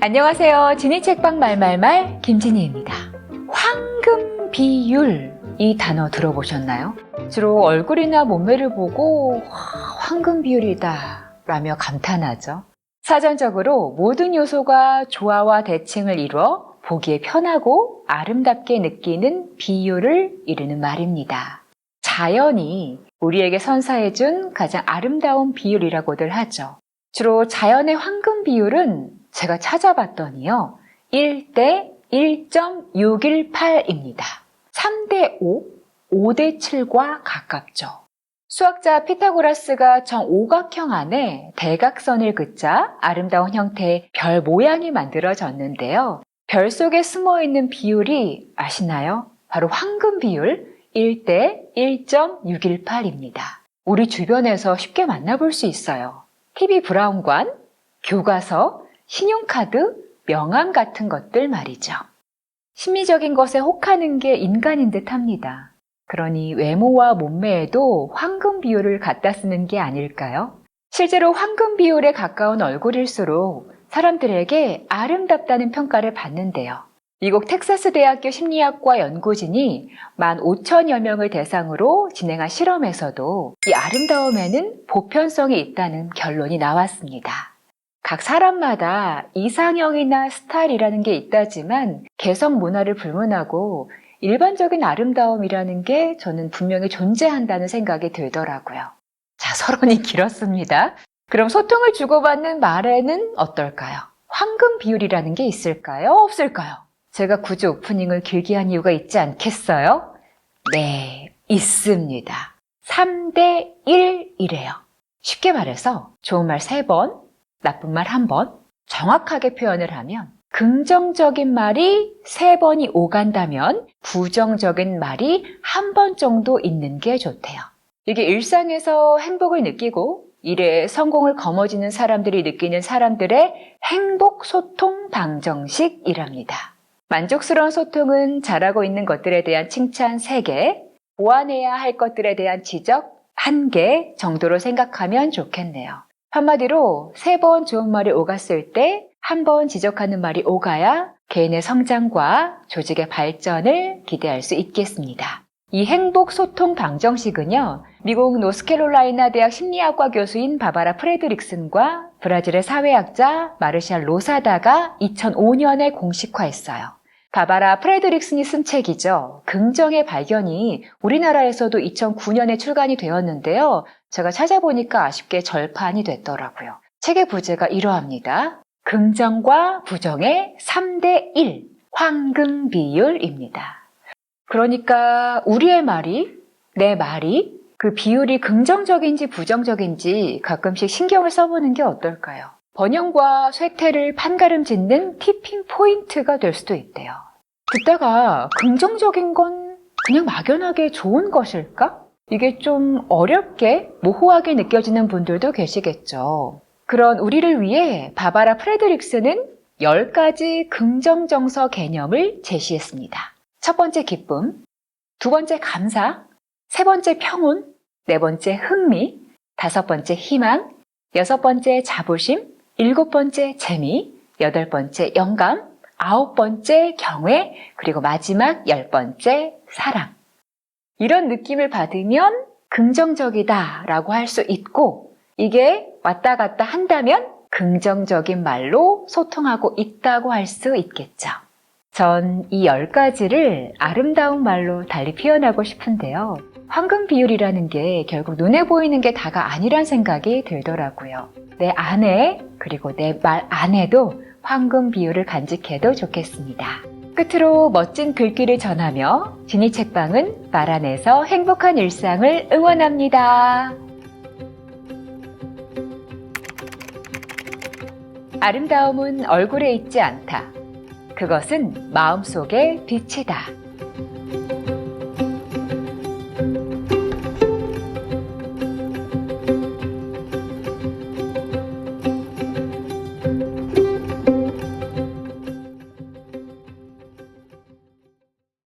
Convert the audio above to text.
안녕하세요. 지니 책방 말말말 김진희입니다. 황금 비율 이 단어 들어보셨나요? 주로 얼굴이나 몸매를 보고 와, 황금 비율이다 라며 감탄하죠. 사전적으로 모든 요소가 조화와 대칭을 이루어 보기에 편하고 아름답게 느끼는 비율을 이르는 말입니다. 자연이 우리에게 선사해준 가장 아름다운 비율이라고들 하죠. 주로 자연의 황금 비율은 제가 찾아봤더니요. 1대 1.618입니다. 3대 5, 5대 7과 가깝죠. 수학자 피타고라스가 정 오각형 안에 대각선을 긋자 아름다운 형태의 별 모양이 만들어졌는데요. 별 속에 숨어 있는 비율이 아시나요? 바로 황금 비율 1대 1.618입니다. 우리 주변에서 쉽게 만나볼 수 있어요. TV 브라운관, 교과서, 신용카드, 명함 같은 것들 말이죠. 심리적인 것에 혹하는 게 인간인 듯 합니다. 그러니 외모와 몸매에도 황금 비율을 갖다 쓰는 게 아닐까요? 실제로 황금 비율에 가까운 얼굴일수록 사람들에게 아름답다는 평가를 받는데요. 미국 텍사스 대학교 심리학과 연구진이 15,000여 명을 대상으로 진행한 실험에서도 이 아름다움에는 보편성이 있다는 결론이 나왔습니다. 각 사람마다 이상형이나 스타일이라는 게 있다지만 개성 문화를 불문하고 일반적인 아름다움이라는 게 저는 분명히 존재한다는 생각이 들더라고요. 자, 서론이 길었습니다. 그럼 소통을 주고받는 말에는 어떨까요? 황금 비율이라는 게 있을까요? 없을까요? 제가 굳이 오프닝을 길게 한 이유가 있지 않겠어요? 네, 있습니다. 3대 1이래요. 쉽게 말해서 좋은 말 3번, 나쁜 말 1번, 정확하게 표현을 하면 긍정적인 말이 3번이 오간다면 부정적인 말이 한 번 정도 있는 게 좋대요. 이게 일상에서 행복을 느끼고 일에 성공을 거머쥐는 사람들이 느끼는 사람들의 행복 소통 방정식이랍니다. 만족스러운 소통은 잘하고 있는 것들에 대한 칭찬 3개, 보완해야 할 것들에 대한 지적 1개 정도로 생각하면 좋겠네요. 한마디로 세 번 좋은 말이 오갔을 때 한 번 지적하는 말이 오가야 개인의 성장과 조직의 발전을 기대할 수 있겠습니다. 이 행복 소통 방정식은요, 미국 노스캐롤라이나 대학 심리학과 교수인 바바라 프레드릭슨과 브라질의 사회학자 마르샬 로사다가 2005년에 공식화했어요. 바바라 프레드릭슨이 쓴 책이죠. 긍정의 발견이 우리나라에서도 2009년에 출간이 되었는데요. 제가 찾아보니까 아쉽게 절판이 됐더라고요. 책의 부제가 이러합니다. 긍정과 부정의 3대 1, 황금 비율입니다. 그러니까 우리의 말이, 내 말이 그 비율이 긍정적인지 부정적인지 가끔씩 신경을 써보는 게 어떨까요? 번영과 쇠퇴를 판가름 짓는 티핑 포인트가 될 수도 있대요. 듣다가 긍정적인 건 그냥 막연하게 좋은 것일까? 이게 좀 어렵게 모호하게 느껴지는 분들도 계시겠죠. 그런 우리를 위해 바바라 프레드릭스는 10가지 긍정정서 개념을 제시했습니다. 첫 번째 기쁨, 두 번째 감사, 세 번째 평온, 네 번째 흥미, 다섯 번째 희망, 여섯 번째 자부심, 일곱 번째 재미, 여덟 번째 영감, 아홉 번째 경외, 그리고 마지막 열 번째 사랑. 이런 느낌을 받으면 긍정적이다 라고 할 수 있고, 이게 왔다 갔다 한다면 긍정적인 말로 소통하고 있다고 할 수 있겠죠. 전 이 열 가지를 아름다운 말로 달리 표현하고 싶은데요. 황금 비율이라는 게 결국 눈에 보이는 게 다가 아니란 생각이 들더라고요. 내 안에, 그리고 내 말 안에도 황금 비율을 간직해도 좋겠습니다. 끝으로 멋진 글귀를 전하며 지니 책방은 말 안에서 행복한 일상을 응원합니다. 아름다움은 얼굴에 있지 않다. 그것은 마음속의 빛이다.